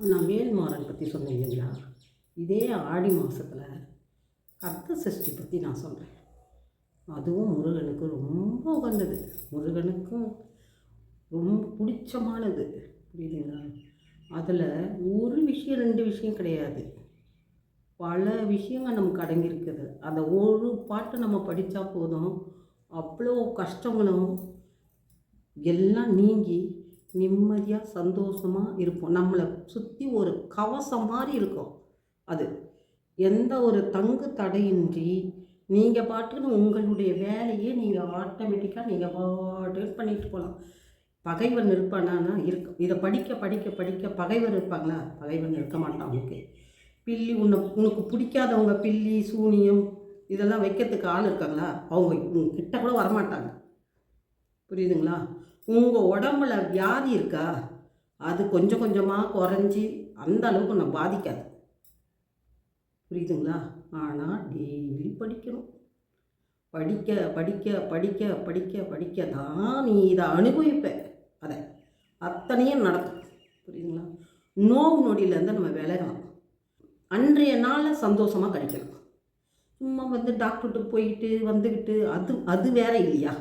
நான் வேல்மாறன் பற்றி சொன்னேன் இல்லைங்களா? இதே ஆடி மாதத்தில் கர்த்த சஷ்டி பற்றி நான் சொல்கிறேன் அதுவும் முருகனுக்கு ரொம்ப உகந்தது. முருகனுக்கும் ரொம்ப பிடிச்சமானது. புரியுதுங்களா? அதில் ஒரு விஷயம் ரெண்டு விஷயம் கிடையாது. பல விஷயங்கள் நமக்கு அடங்கியிருக்குது. அந்த ஒரு பாட்டு நம்ம படித்தா போதும். அவ்வளோ கஷ்டங்களும் எல்லாம் நீங்கி நிம்மதியாக சந்தோஷமாக இருப்போம். நம்மளை சுற்றி ஒரு கவசம் மாதிரி இருக்கும் அது. எந்த ஒரு தங்கு தடையின்றி நீங்கள் பாட்டுன்னு உங்களுடைய வேலையை நீங்கள் ஆட்டோமேட்டிக்காக நீங்கள் பாட்டு பண்ணிட்டு போகலாம் பகைவன் இருப்பானா இருக்கு இதை படிக்க படிக்க படிக்க பகைவர் இருப்பாங்களா? பகைவன் இருக்க மாட்டான். அவனுக்கு பில்லி உன்னை உனக்கு பிடிக்காதவங்க பில்லி சூனியம் இதெல்லாம் வைக்கிறதுக்கு ஆள் இருக்காங்களா? அவங்க உங்க கிட்ட கூட வரமாட்டாங்க. புரியுதுங்களா? உங்கள் உடம்புல வியாதி இருக்கா? அது கொஞ்சம் கொஞ்சமாக குறைஞ்சி அந்த அளவுக்கு நான் பாதிக்காது. புரியுதுங்களா? ஆனால் டெய்லி படிக்கணும். படிக்க படிக்க படிக்க படிக்க படிக்க தான் நீ இதை அனுபவிப்ப. அதை அத்தனையும் நடக்கும். புரியுதுங்களா? நோவு நொடியிலேருந்து நம்ம விலகலாம். அன்றைய நாளில் சந்தோஷமாக கிடைக்கணும் சும்மா வந்து டாக்டர்கிட்ட போயிட்டு வந்துக்கிட்டு அது அது வேற இல்லையா?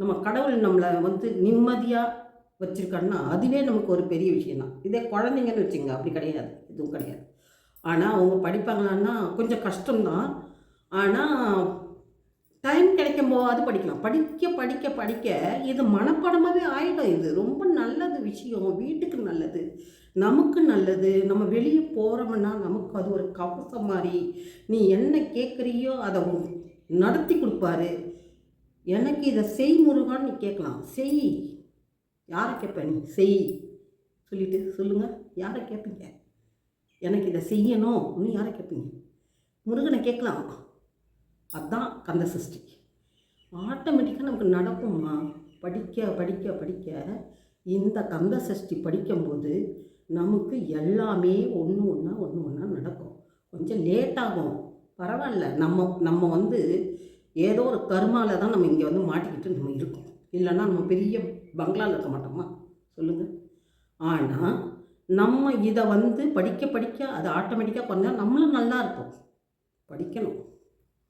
நம்ம கடவுள் நம்மளை வந்து நிம்மதியாக வச்சுருக்காருன்னா அதுவே நமக்கு ஒரு பெரிய விஷயம் தான் இதே குழந்தைங்கன்னு வச்சுங்க அப்படி கிடையாது. எதுவும் கிடையாது. ஆனால் அவங்க படிப்பாங்களான்னா கொஞ்சம் கஷ்டம்தான். ஆனால் டைம் கிடைக்கும் போது படிக்கலாம். படிக்க படிக்க படிக்க இது மனப்பாடமாகவே ஆகிடும் இது ரொம்ப நல்லது விஷயம். வீட்டுக்கு நல்லது நமக்கு நல்லது. நம்ம வெளியே போகிறோம்னா நமக்கு அது ஒரு கவசம் மாதிரி. நீ என்ன கேட்குறியோ அதை நடத்தி கொடுப்பாரு. எனக்கு இதை செய் முருகான்னு நீ கேட்கலாம். செய். யாரை கேட்ப நீ? செய். சொல்லிட்டு சொல்லுங்கள் யாரை கேட்பீங்க? எனக்கு இதை செய்யணும். இன்னும் யாரை கேட்பீங்க? முருகனை கேட்கலாம். அதுதான் கந்த சஷ்டி. ஆட்டோமேட்டிக்காக நமக்கு நடக்கும்மா. படிக்க படிக்க படிக்க இந்த கந்த சஷ்டி படிக்கும்போது நமக்கு எல்லாமே ஒன்று ஒன்றா ஒன்று ஒன்றா நடக்கும். கொஞ்சம் லேட் ஆகும். பரவாயில்ல. நம்ம நம்ம வந்து ஏதோ ஒரு கர்மாவில் தான் நம்ம இங்கே வந்து மாட்டிக்கிட்டு நம்ம இருக்கோம். இல்லைன்னா நம்ம பெரிய பங்களாவில் இருக்க மாட்டோமா? சொல்லுங்கள் ஆனால் நம்ம இதை வந்து படிக்க படிக்க அது ஆட்டோமேட்டிக்காக பண்ணால் நம்மளும் நல்லா இருப்போம். படிக்கணும்.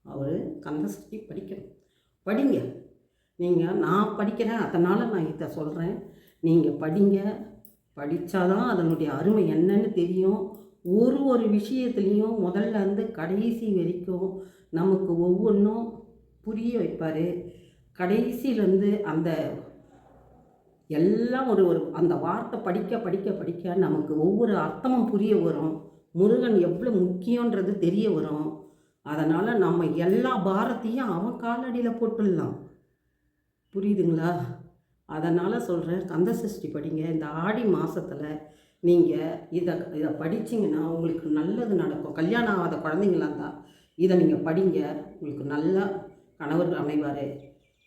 அவர் கந்தசக்தி படிக்கணும். படிங்க. நீங்கள் நான் படிக்கிறேன் அதனால் நான் இதை சொல்கிறேன் நீங்கள் படிங்க. படித்தாதான் அதனுடைய அருமை என்னன்னு தெரியும். ஒரு ஒரு விஷயத்துலேயும் முதல்ல இருந்து கடைசி வரைக்கும் நமக்கு ஒவ்வொன்றும் புரிய வைப்பார். கடைசியிலேருந்து அந்த எல்லாம் ஒரு ஒரு அந்த வார்த்தை படிக்க படிக்க படிக்க நமக்கு ஒவ்வொரு அர்த்தமும் புரிய வரும். முருகன் எவ்வளோ முக்கியன்றது தெரிய வரும். அதனால் நம்ம எல்லா பாரத்தையும் அவன் காலடியில் போட்டுடலாம். புரியுதுங்களா? அதனால் சொல்கிறேன் கந்த சஷ்டி படிங்க. இந்த ஆடி மாதத்தில் நீங்கள் இதை இதை படிச்சிங்கன்னா உங்களுக்கு நல்லது நடக்கும். கல்யாணம் ஆகாத குழந்தைங்களா இருந்தால் இதை நீங்கள் படிங்க. உங்களுக்கு நல்லா கணவர் அமைவார்.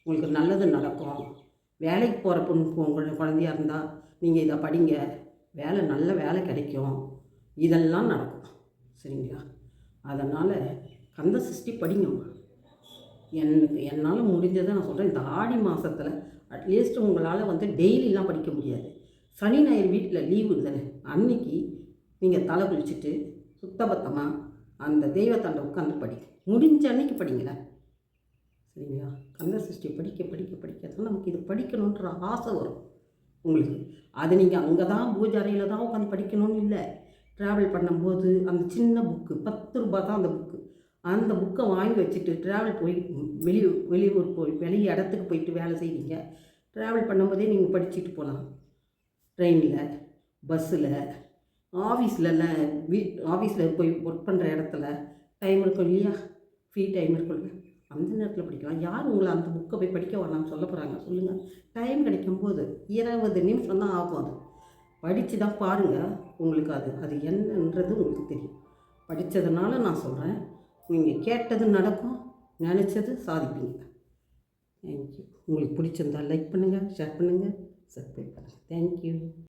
உங்களுக்கு நல்லது நடக்கும். வேலைக்கு போகிற பொண்ணு உங்கள் குழந்தையா இருந்தால் நீங்கள் இதை படிங்க. வேலை நல்ல வேலை கிடைக்கும். இதெல்லாம் நடக்கும். சரிங்களா? அதனால் கந்த சிருஷ்டி படிங்கம்மா எனக்கு என்னால் முடிஞ்சதை நான் சொல்கிறேன் இந்த ஆடி மாதத்தில் அட்லீஸ்ட் உங்களால் வந்து டெய்லிலாம் படிக்க முடியாது. சனி ஞாயிறு வீட்டில் லீவு தானே அன்னைக்கு நீங்கள் தலை குளிச்சுட்டு சுத்தபத்தமாக அந்த தெய்வத்தாண்டை உட்காந்து படி முடிஞ்ச அன்னைக்கு படிங்களேன். சரிங்களா? கந்த சஷ்டி படிக்க படிக்க படிக்க தான் நமக்கு இது படிக்கணுன்ற ஆசை வரும். உங்களுக்கு. அது நீங்கள் அங்கே தான் பூஜை அறையில் தான் உட்காந்து படிக்கணும்னு இல்லை. ட்ராவல் பண்ணும்போது அந்த சின்ன புக்கு பத்து ரூபா தான் அந்த புக்கு அந்த புக்கை வாங்கி வச்சுட்டு ட்ராவல் போய் வெளி வெளியூர் போய் வெளியே இடத்துக்கு போயிட்டு வேலை செய்வீங்க ட்ராவல் பண்ணும்போதே நீங்கள் படிச்சுட்டு போகலாம் ட்ரெயினில் பஸ்ஸில் ஆஃபீஸ்லலாம் வீ ஆஃபீஸில் போய் ஒர்க் பண்ணுற இடத்துல டைம் இருக்கும் இல்லையா? ஃப்ரீ டைம் இருக்கும்ல அந்த நேரத்தில் படிக்கலாம். யார் உங்களை அந்த புக்கை போய் படிக்க வரலாம்னு சொல்ல போகிறாங்க சொல்லுங்கள் டைம் கிடைக்கும்போது இருபது நிமிஷம் தான் ஆகும் அது. படித்து தான் பாருங்கள் உங்களுக்கு அது. அது என்னன்றது உங்களுக்கு தெரியும். படித்ததுனால நான் சொல்கிறேன் நீங்கள் கேட்டது நடக்கும். நினச்சது சாதிப்பீங்க. தேங்க்யூ உங்களுக்கு பிடிச்சிருந்தா லைக் பண்ணுங்கள் ஷேர் பண்ணுங்கள் சப்ஸ்கிரைப் பண்ணுங்கள் தேங்க்யூ